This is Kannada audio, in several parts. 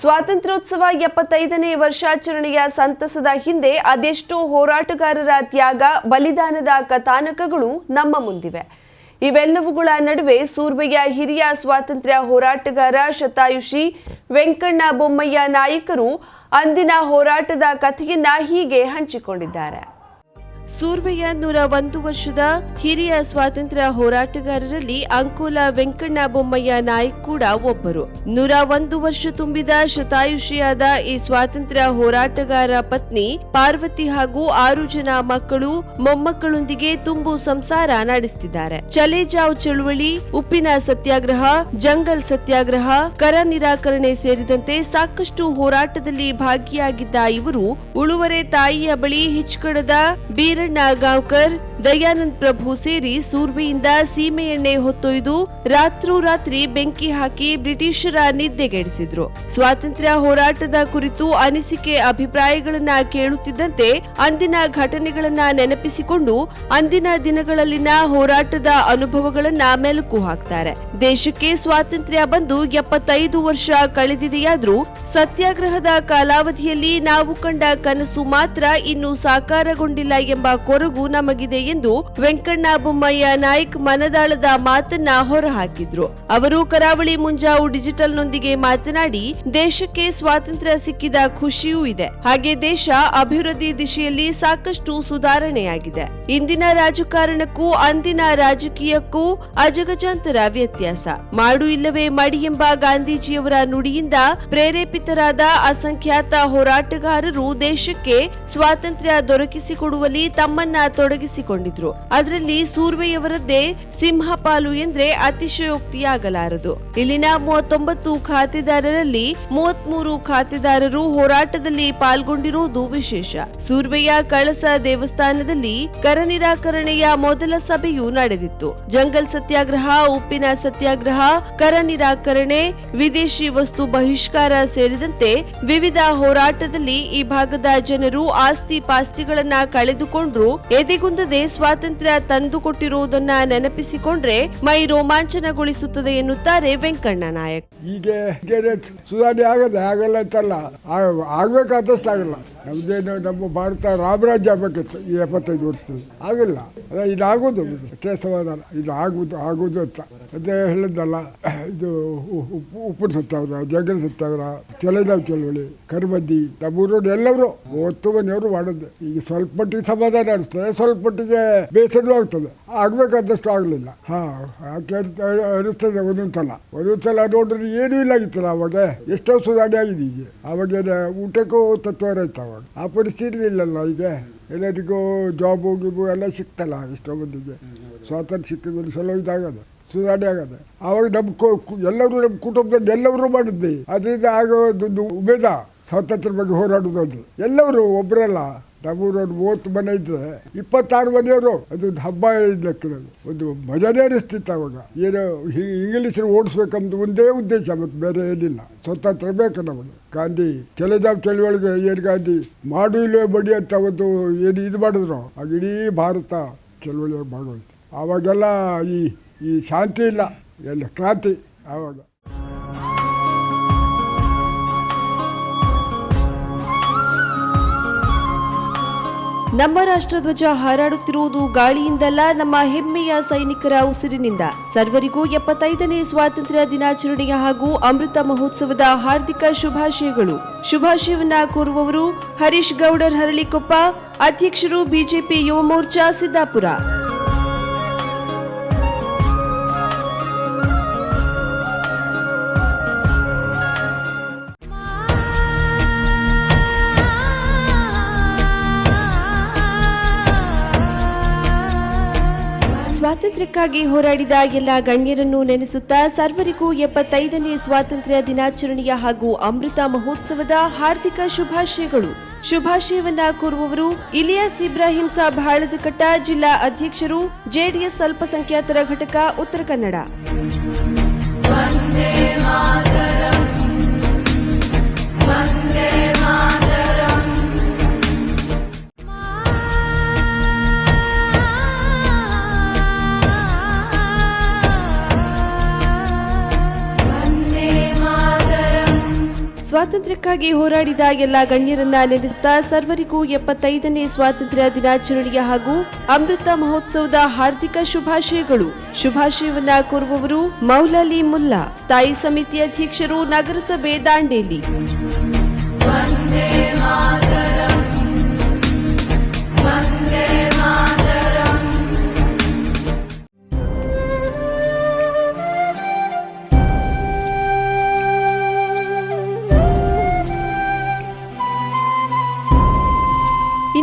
ಸ್ವಾತಂತ್ರ್ಯೋತ್ಸವ ಎಪ್ಪತ್ತೈದನೇ ವರ್ಷಾಚರಣೆಯ ಸಂತಸದ ಹಿಂದೆ ಅದೆಷ್ಟೋ ಹೋರಾಟಗಾರರ ತ್ಯಾಗ, ಬಲಿದಾನದ ಕಥಾನಕಗಳು ನಮ್ಮ ಮುಂದಿವೆ. ಇವೆಲ್ಲವುಗಳ ನಡುವೆ ಸೂರ್ವೆಯ ಹಿರಿಯ ಸ್ವಾತಂತ್ರ್ಯ ಹೋರಾಟಗಾರ ಶತಾಯುಷಿ ವೆಂಕಣ್ಣ ಬೊಮ್ಮಯ್ಯ ನಾಯಕರು ಅಂದಿನ ಹೋರಾಟದ ಕಥೆಯನ್ನ ಹೀಗೆ ಹಂಚಿಕೊಂಡಿದ್ದಾರೆ. ಸೂರ್ಬೆಯ ನೂರ ಒಂದು ವರ್ಷದ ಹಿರಿಯ ಸ್ವಾತಂತ್ರ್ಯ ಹೋರಾಟಗಾರರಲ್ಲಿ ಅಂಕೋಲ ವೆಂಕಣ್ಣ ಬೊಮ್ಮಯ್ಯ ನಾಯ್ಕ್ ಕೂಡ ಒಬ್ಬರು. ನೂರ ಒಂದು ವರ್ಷ ತುಂಬಿದ ಶತಾಯುಷಿಯಾದ ಈ ಸ್ವಾತಂತ್ರ್ಯ ಹೋರಾಟಗಾರ ಪತ್ನಿ ಪಾರ್ವತಿ ಹಾಗೂ ಆರು ಜನ ಮಕ್ಕಳು ಮೊಮ್ಮಕ್ಕಳೊಂದಿಗೆ ತುಂಬು ಸಂಸಾರ ನಡೆಸುತ್ತಿದ್ದಾರೆ ಚಲೇಜಾವ್ ಚಳುವಳಿ, ಉಪ್ಪಿನ ಸತ್ಯಾಗ್ರಹ, ಜಂಗಲ್ ಸತ್ಯಾಗ್ರಹ, ಕರ ನಿರಾಕರಣೆ ಸೇರಿದಂತೆ ಸಾಕಷ್ಟು ಹೋರಾಟದಲ್ಲಿ ಭಾಗಿಯಾಗಿದ್ದ ಇವರು, ಉಳುವರೆ ತಾಯಿಯ ಬಳಿ ಹಿಚ್ಕಡದ किरण नागांवकर ದಯಾನಂದ್ ಪ್ರಭು ಸೇರಿ ಸೂರ್ಬೆಯಿಂದ ಸೀಮೆ ಎಣ್ಣೆ ಹೊತ್ತೊಯ್ದು ರಾತ್ರೋರಾತ್ರಿ ಬೆಂಕಿ ಹಾಕಿ ಬ್ರಿಟಿಷರ ನಿದ್ದೆಗೆಡಿಸಿದ್ರು. ಸ್ವಾತಂತ್ರ್ಯ ಹೋರಾಟದ ಕುರಿತು ಅನಿಸಿಕೆ ಅಭಿಪ್ರಾಯಗಳನ್ನ ಕೇಳುತ್ತಿದ್ದಂತೆ ಅಂದಿನ ಘಟನೆಗಳನ್ನ ನೆನಪಿಸಿಕೊಂಡು ಅಂದಿನ ದಿನಗಳಲ್ಲಿನ ಹೋರಾಟದ ಅನುಭವಗಳನ್ನ ಮೆಲುಕು ಹಾಕ್ತಾರೆ. ದೇಶಕ್ಕೆ ಸ್ವಾತಂತ್ರ್ಯ ಬಂದು ಎಪ್ಪತ್ತೈದು ವರ್ಷ ಕಳೆದಿದೆಯಾದ್ರೂ ಸತ್ಯಾಗ್ರಹದ ಕಾಲಾವಧಿಯಲ್ಲಿ ನಾವು ಕಂಡ ಕನಸು ಮಾತ್ರ ಇನ್ನೂ ಸಾಕಾರಗೊಂಡಿಲ್ಲ ಎಂಬ ಕೊರಗು ನಮಗಿದೆ ಎಂದು ವೆಂಕಣ್ಣ ಬೊಮ್ಮಯ್ಯ ನಾಯ್ಕ್ ಮನದಾಳದ ಮಾತನ್ನ ಹೊರಹಾಕಿದ್ರು. ಅವರು ಕರಾವಳಿ ಮುಂಜಾವು ಡಿಜಿಟಲ್ನೊಂದಿಗೆ ಮಾತನಾಡಿ, ದೇಶಕ್ಕೆ ಸ್ವಾತಂತ್ರ್ಯ ಸಿಕ್ಕಿದ ಖುಷಿಯೂ ಇದೆ. ಹಾಗೆ ದೇಶ ಅಭಿವೃದ್ಧಿ ದಿಶೆಯಲ್ಲಿ ಸಾಕಷ್ಟು ಸುಧಾರಣೆಯಾಗಿದೆ. ಇಂದಿನ ರಾಜಕಾರಣಕ್ಕೂ, ಅಂದಿನ ರಾಜಕೀಯಕ್ಕೂ ಅಜಗಜಾಂತರ ವ್ಯತ್ಯಾಸ. ಮಾಡು ಇಲ್ಲವೇ ಮಡಿ ಎಂಬ ಗಾಂಧೀಜಿಯವರ ನುಡಿಯಿಂದ ಪ್ರೇರೇಪಿತರಾದ ಅಸಂಖ್ಯಾತ ಹೋರಾಟಗಾರರು ದೇಶಕ್ಕೆ ಸ್ವಾತಂತ್ರ್ಯ ದೊರಕಿಸಿಕೊಡುವಲ್ಲಿ ತಮ್ಮನ್ನ ತೊಡಗಿಸಿಕೊಂಡಿದ್ರು. ಅದರಲ್ಲಿ ಸೂರ್ವೆಯವರದ್ದೇ ಸಿಂಹಪಾಲು ಎಂದ್ರೆ ಅತಿಶಯೋಕ್ತಿಯಾಗಲಾರದು. ಇಲ್ಲಿನ ಮೂವತ್ತೊಂಬತ್ತು ಖಾತೆದಾರರಲ್ಲಿ ಮೂವತ್ಮೂರು ಖಾತೆದಾರರು ಹೋರಾಟದಲ್ಲಿ ಪಾಲ್ಗೊಂಡಿರುವುದು ವಿಶೇಷ. ಸೂರ್ವೆಯ ಕಳಸ ದೇವಸ್ಥಾನದಲ್ಲಿ ಕರ ನಿರಾಕರಣೆಯ ಮೊದಲ ಸಭೆಯು ನಡೆದಿತ್ತು. ಜಂಗಲ್ ಸತ್ಯಾಗ್ರಹ, ಉಪ್ಪಿನ ಸತ್ಯಾಗ್ರಹ, ಕರ ನಿರಾಕರಣೆ, ವಿದೇಶಿ ವಸ್ತು ಬಹಿಷ್ಕಾರ ಸೇರಿದಂತೆ ವಿವಿಧ ಹೋರಾಟದಲ್ಲಿ ಈ ಭಾಗದ ಜನರು ಆಸ್ತಿ ಪಾಸ್ತಿಗಳನ್ನ ಕಳೆದುಕೊಂಡ್ರು. ಎದೆಗುಂದದೆ ಸ್ವಾತಂತ್ರ್ಯ ತಂದುಕೊಟ್ಟಿರುವುದನ್ನ ನೆನಪಿಸಿಕೊಂಡ್ರೆ ಮೈ ರೋಮಾಂಚನಗೊಳಿಸುತ್ತದೆ ಎನ್ನುತ್ತಾರೆ ವೆಂಕಣ್ಣ ನಾಯಕ್. ಸುಧಾರಣೆ ಆಗದೆ ಆಗಲ್ಲ ಅಂತಲ್ಲ. ಆಗ- ಆಗಲ್ಲ ನಮ್ದೇನು ನಮ್ಮ ಭಾರತ ರಾಮರಾಜ್ಯ ಆಗಬೇಕಿತ್ತು. ಈ ಎಪ್ಪತ್ತೈದು ವರ್ಷದಲ್ಲಿ. ಆಗಿಲ್ಲ ಅಲ್ಲ ಇದು ಆಗೋದು ಅಷ್ಟೇ ಸಮಾಧಾನ ಇದು ಆಗುದು, ಆಗೋದು ಅಂತ. ಅದೇ ಹೇಳಿದ್ದಲ್ಲ, ಇದು ಉಪ್ಪಿನ ಸತ್ತಾವ್ರ ಜಗನ್ ಸತ್ತಾವ್ರ ಚಲದಾವ್ ಚಳವಳಿ, ಕರ್ಬದ್ದಿ ನಮ್ಮೂರೋಡು ಎಲ್ಲರೂ ಒತ್ತು ಮನೆಯವರು ಮಾಡಿದ್ದೆ ಈಗ ಸ್ವಲ್ಪ ಮಟ್ಟಿಗೆ ಸಮಾಧಾನ ಅನಿಸ್ತದೆ ಸ್ವಲ್ಪ ಮಟ್ಟಿಗೆ ಬೇಸರ ಆಗ್ತದೆ. ಆಗ್ಬೇಕಾದಷ್ಟು ಆಗಲಿಲ್ಲ. ಹಾಂ ಅನಿಸ್ತದೆ ಒಂದೊಂದು ಸಲ ಒಂದೊಂದು ಸಲ ನೋಡಿದ್ರೆ ಏನೂ ಇಲ್ಲ ಆಗಿತ್ತಲ್ಲ ಅವಾಗ ಎಷ್ಟೋ ಸುಧಾರಣೆ ಆಗಿದೆ ಈಗ. ಅವಾಗ ಊಟಕ್ಕೂ ತತ್ವ ಇತ್ತು ಅವಾಗ ಆ ಪರಿಸ್ಥಿತಿ ಇಲ್ಲಲ್ಲ ಈಗ. ಎಲ್ಲರಿಗೂ ಜಾಬು ಗಿಬು ಎಲ್ಲ ಸಿಕ್ತಲ್ಲ ಎಷ್ಟೋ ಮಂದಿಗೆ ಸ್ವಾತಂತ್ರ್ಯ ಸಿಕ್ಕಿದ ಮೇಲೆ ಸಲ ಇದಾಗದೆ. ಸುಧಾರಣೆ ಆಗದೆ. ಆವಾಗ ನಮ್ಮ ಎಲ್ಲರೂ ನಮ್ಮ ಕುಟುಂಬದಲ್ಲಿ ಎಲ್ಲರೂ ಮಾಡಿದ್ವಿ ಅದರಿಂದ ಆಗೋದೊಂದು ಉಮೇದ ಸ್ವಾತಂತ್ರ್ಯ ಬಗ್ಗೆ ಹೋರಾಡೋದು ಎಲ್ಲವರು ಎಲ್ಲರೂ ಒಬ್ಬರಲ್ಲ ನಮ್ಮೂರೊಂದು ಮೂವತ್ತು ಮನೆ ಇದ್ರೆ ಇಪ್ಪತ್ತಾರು ಮನೆಯವರು. ಅದೊಂದು ಹಬ್ಬ ಲೆಕ್ಕದಲ್ಲಿ ಒಂದು ಮಜಾನೇ ಅನಿಸ್ತಿತ್ತು ಅವಾಗ. ಏನು ಇಂಗ್ಲೀಷರು ಓಡಿಸ್ಬೇಕಂತ ಒಂದೇ ಉದ್ದೇಶ, ಮತ್ತು ಬೇರೆ ಏನಿಲ್ಲ. ಸ್ವತಂತ್ರ ಬೇಕು ನಮಗೆ. ಗಾಂಧಿ ಚಲದಾವ್ ಚಳಿಯೊಳಗೆ ಏನು ಗಾಂಧಿ ಮಾಡು ಇಲ್ಲವೇ ಬಡಿ ಅಂತ ಒಂದು ಏನು ಇದು ಮಾಡಿದ್ರು. ಆಗ ಇಡೀ ಭಾರತ ಚಳವಳಿಯಾಗಿ ಭಾಗವಹಿಸ್ತು ಆವಾಗೆಲ್ಲ ಈ ಈ ಶಾಂತಿ ಇಲ್ಲ, ಎಲ್ಲ ಕ್ರಾಂತಿ ಆವಾಗ. ನಮ್ಮ ರಾಷ್ಟ್ರಧ್ವಜ ಹಾರಾಡುತ್ತಿರುವುದು ಗಾಳಿಯಿಂದಲ್ಲ, ನಮ್ಮ ಹೆಮ್ಮೆಯ ಸೈನಿಕರ ಉಸಿರಿನಿಂದ. ಸರ್ವರಿಗೂ ಎಪ್ಪತ್ತೈದನೇ ಸ್ವಾತಂತ್ರ್ಯ ದಿನಾಚರಣೆಯ ಹಾಗೂ ಅಮೃತ ಮಹೋತ್ಸವದ ಹಾರ್ದಿಕ ಶುಭಾಶಯಗಳು. ಶುಭಾಶಯವನ್ನ ಕೋರುವವರು ಹರೀಶ್ ಗೌಡರ್, ಹರಳಿಕೊಪ್ಪ, ಅಧ್ಯಕ್ಷರು ಬಿಜೆಪಿ ಯುವ ಮೋರ್ಚಾ, ಸಿದ್ದಾಪುರ. ಸ್ವಾತಂತ್ರ್ಯಕ್ಕಾಗಿ ಹೋರಾಡಿದ ಎಲ್ಲ ಗಣ್ಯರನ್ನು ನೆನೆಸುತ್ತಾ ಸರ್ವರಿಗೂ ಎಪ್ಪತ್ತೈದನೇ ಸ್ವಾತಂತ್ರ್ಯ ದಿನಾಚರಣೆಯ ಹಾಗೂ ಅಮೃತ ಮಹೋತ್ಸವದ ಹಾರ್ದಿಕ ಶುಭಾಶಯಗಳು. ಶುಭಾಶಯವನ್ನ ಕೋರುವವರು ಇಲಿಯಾಸ್ ಇಬ್ರಾಹಿಂ ಸಾಬ್ ಹಾಳದಕಟ್ಟ ಜಿಲ್ಲಾ ಅಧ್ಯಕ್ಷರು ಜೆಡಿಎಸ್ ಅಲ್ಪಸಂಖ್ಯಾತರ ಘಟಕ ಉತ್ತರ ಕನ್ನಡ. ಸ್ವಾತಂತ್ರ್ಯಕ್ಕಾಗಿ ಹೋರಾಡಿದ ಎಲ್ಲ ಗಣ್ಯರನ್ನ ನೆನೆಸುತ್ತಾ ಸರ್ವರಿಗೂ ಎಪ್ಪತ್ತೈದನೇ ಸ್ವಾತಂತ್ರ್ಯ ದಿನಾಚರಣೆಯ ಹಾಗೂ ಅಮೃತ ಮಹೋತ್ಸವದ ಹಾರ್ದಿಕ ಶುಭಾಶಯಗಳು. ಶುಭಾಶಯವನ್ನ ಕೋರುವವರು ಮೌಲಲಿ ಮುಲ್ಲಾ, ಸ್ಥಾಯಿ ಸಮಿತಿ ಅಧ್ಯಕ್ಷರು ನಗರಸಭೆ ದಾಂಡೇಲಿ.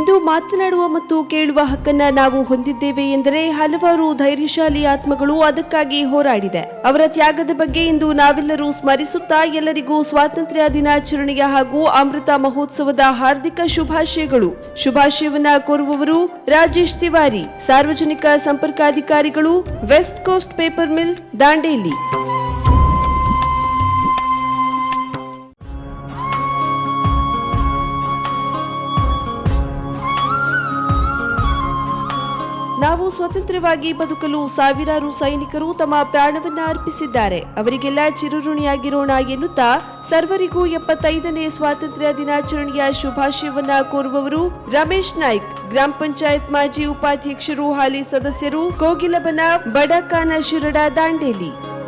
ಇಂದು ಮಾತನಾಡುವ ಮತ್ತು ಕೇಳುವ ಹಕ್ಕನ್ನ ನಾವು ಹೊಂದಿದ್ದೇವೆ ಎಂದರೆ ಹಲವಾರು ಧೈರ್ಯಶಾಲಿ ಆತ್ಮಗಳು ಅದಕ್ಕಾಗಿ ಹೋರಾಡಿದೆ. ಅವರ ತ್ಯಾಗದ ಬಗ್ಗೆ ಇಂದು ನಾವೆಲ್ಲರೂ ಸ್ಮರಿಸುತ್ತಾ ಎಲ್ಲರಿಗೂ ಸ್ವಾತಂತ್ರ್ಯ ದಿನಾಚರಣೆಯ ಹಾಗೂ ಅಮೃತ ಮಹೋತ್ಸವದ ಹಾರ್ದಿಕ ಶುಭಾಶಯಗಳು. ಶುಭಾಶಯವನ್ನ ಕೋರುವವರು ರಾಜೇಶ್ ತಿವಾರಿ, ಸಾರ್ವಜನಿಕ ಸಂಪರ್ಕಾಧಿಕಾರಿಗಳು, west coast paper mill, Dandeli. ಸ್ವತಂತ್ರವಾಗಿ ಬದುಕಲು ಸಾವಿರಾರು ಸೈನಿಕರು ತಮ್ಮ ಪ್ರಾಣವನ್ನ ಅರ್ಪಿಸಿದ್ದಾರೆ. ಅವರಿಗೆಲ್ಲ ಚಿರಋಣಿಯಾಗಿರೋಣ ಎನ್ನುತ್ತಾ ಸರ್ವರಿಗೂ ಎಪ್ಪತ್ತೈದನೇ ಸ್ವಾತಂತ್ರ್ಯ ದಿನಾಚರಣೆಯ ಶುಭಾಶಯವನ್ನ ಕೋರುವವರು ರಮೇಶ್ ನಾಯ್ಕ್. ಗ್ರಾಮ ಪಂಚಾಯತ್ ಮಾಜಿ ಉಪಾಧ್ಯಕ್ಷರು ಹಾಲಿ ಸದಸ್ಯರು ಕೋಗಿಲಬನ ಬಡಕಾನ ಶಿರಡ ದಾಂಡೇಲಿ.